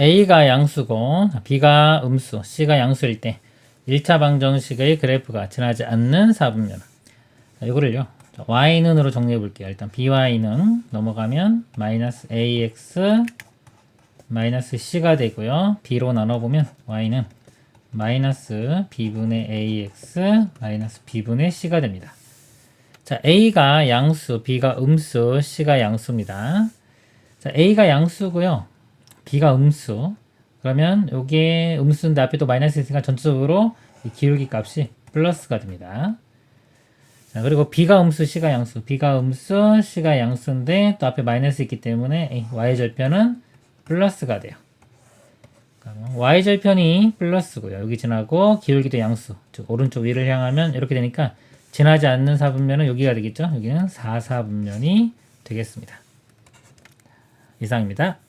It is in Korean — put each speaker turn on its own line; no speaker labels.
A가 양수고 B가 음수, C가 양수일 때 1차 방정식의 그래프가 지나지 않는 사분면. 자, 이거를요. 자, y는으로 정리해 볼게요. 일단 by는 넘어가면 마이너스 ax 마이너스 c가 되고요. b로 나눠보면 y는 마이너스 b분의 ax 마이너스 b분의 c가 됩니다. 자, a가 양수, b가 음수, c가 양수입니다. 자, a가 양수고요. B가 음수. 그러면 여기에 음수인데 앞에 또 마이너스 있으니까 전체적으로 이 기울기 값이 플러스가 됩니다. 자, 그리고 b가 음수, c가 양수. b가 음수, c가 양수인데 또 앞에 마이너스 있기 때문에 이 y절편은 플러스가 돼요. y절편이 플러스고요. 여기 지나고 기울기도 양수. 즉 오른쪽 위를 향하면 이렇게 되니까 지나지 않는 사분면은 여기가 되겠죠. 여기는 4사분면이 되겠습니다. 이상입니다.